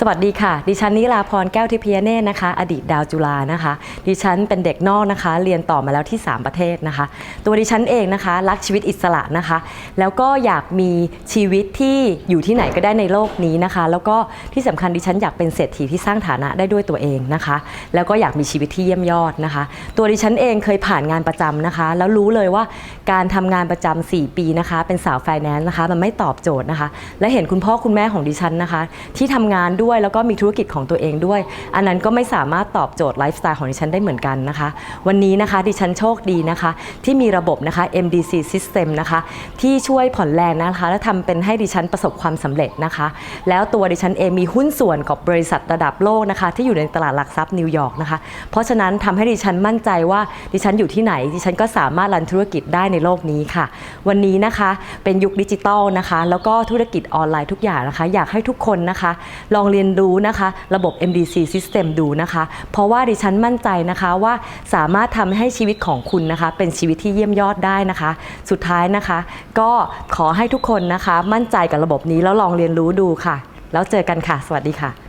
สวัสดีค่ะ ดิฉันนิลาพรแก้วทิพยเนตรนะคะ อดีตดาวจุฬานะคะ ดิฉันเป็นเด็กนอกนะคะ เรียนต่อมาแล้วที่ 3 ประเทศนะคะ ตัวดิฉันเองนะคะ รักชีวิตอิสระนะคะ แล้วก็อยากมีชีวิตที่อยู่ที่ไหนก็ได้ในโลกนี้นะคะ แล้วก็ที่สำคัญดิฉันอยากเป็นเศรษฐีที่สร้างฐานะได้ด้วยตัวเองนะคะ แล้วก็อยากมีชีวิตที่เยี่ยมยอดนะคะ ตัวดิฉันเองเคยผ่านงานประจำนะคะ แล้วรู้เลยว่าการทำงานประจำ4ปีนะคะ เป็นสาวไฟแนนซ์นะคะ มันไม่ตอบโจทย์นะคะ และเห็นคุณพ่อคุณแม่ของดิฉันนะคะ ที่ทำงานด้วยแล้วก็มีธุรกิจของตัวเองด้วย อันนั้นก็ไม่สามารถตอบโจทย์ไลฟ์สไตล์ของดิฉันได้เหมือนกันนะคะ วันนี้นะคะดิฉันโชคดีนะคะ ที่มีระบบนะคะ MDC System นะคะ ที่ช่วยผ่อนแรงนะคะ และทำเป็นให้ดิฉันประสบความสำเร็จนะคะ แล้วตัวดิฉันเองมีหุ้นส่วนกับบริษัทระดับโลกนะคะ ที่อยู่ในตลาดหลักทรัพย์นิวยอร์กนะคะ เพราะฉะนั้นทำให้ดิฉันมั่นใจว่าดิฉันอยู่ที่ไหน ดิฉันก็สามารถรันธุรกิจได้ในโลกนี้ค่ะ วันนี้นะคะเป็นยุคดิจิตอลนะคะ แล้วก็ธุรกิจออนไลน์ทุกอย่างนะคะ อยากให้ทุกคนนะคะ ลองเรียนรียนรู้นะคะ ระบบ MDC System ดูนะคะ เพราะว่าดิฉันมั่นใจนะคะว่าสามารถทำให้ชีวิตของคุณนะคะ เป็นชีวิตที่เยี่ยมยอดได้นะคะ สุดท้ายนะคะ ก็ขอให้ทุกคนนะคะ มั่นใจกับระบบนี้แล้วลองเรียนรู้ดูค่ะ แล้วเจอกันค่ะ สวัสดีค่ะ